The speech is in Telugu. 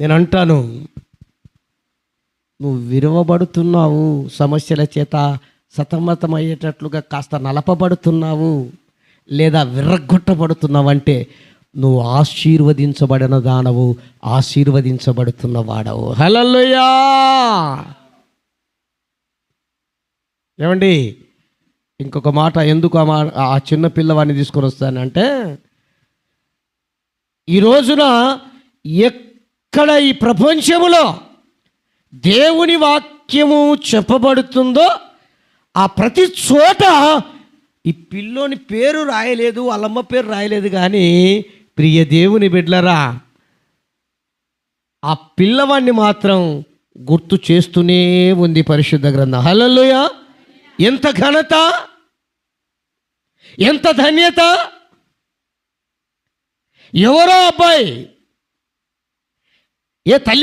నేను అంటాను నువ్వు విరవబడుతున్నావు సమస్యల చేత సతమతమయ్యేటట్లుగా కాస్త నలపబడుతున్నావు లేదా విర్రగొట్టబడుతున్నావు అంటే నువ్వు ఆశీర్వదించబడిన దానవు ఆశీర్వదించబడుతున్న వాడవు హలల్లుయా! ఏమండి ఇంకొక మాట ఎందుకు ఆ ఆ చిన్న పిల్లవాడిని తీసుకొని వస్తానంటే ఈ రోజున ఎక్కడ ఈ ప్రపంచములో దేవుని వాక్యము చెప్పబడుతుందో ఆ ప్రతి చోట ఈ పిల్లోని పేరు రాయలేదు వాళ్ళమ్మ పేరు రాయలేదు కానీ ప్రియ దేవుని బిడ్లరా ఆ పిల్లవాడిని మాత్రం గుర్తు చేస్తూనే ఉంది పరిశుద్ధ గ్రంథం. హల్లెలూయ. ఎంత ఘనత ఎంత ధన్యత. ఎవరో అబ్బాయి ఏ తల్లి